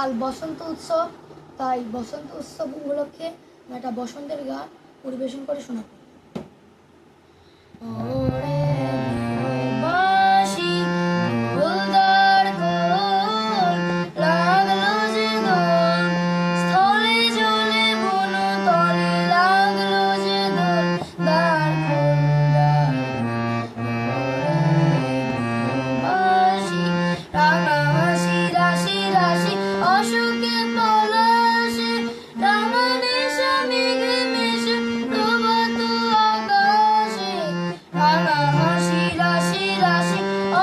কাল বসন্ত উৎসব। তাই বসন্ত উৎসব উপলক্ষে একটা বসন্তের গান পরিবেশন করে শোনাবো। ওরে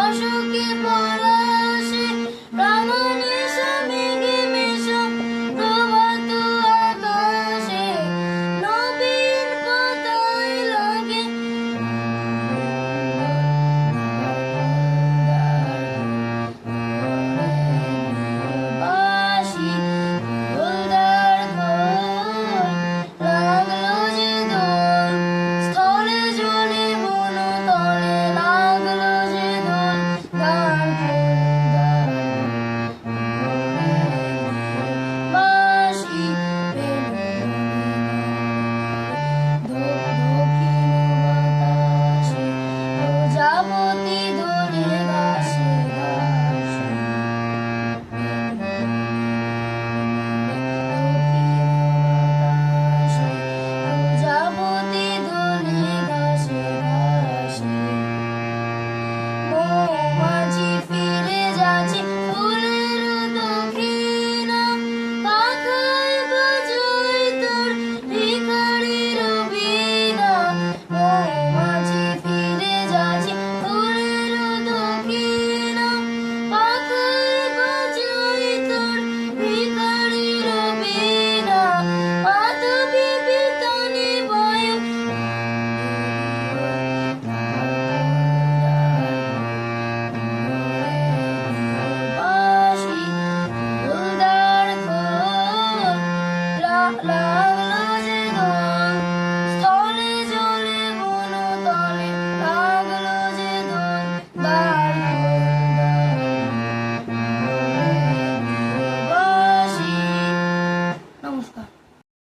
অসুখে পর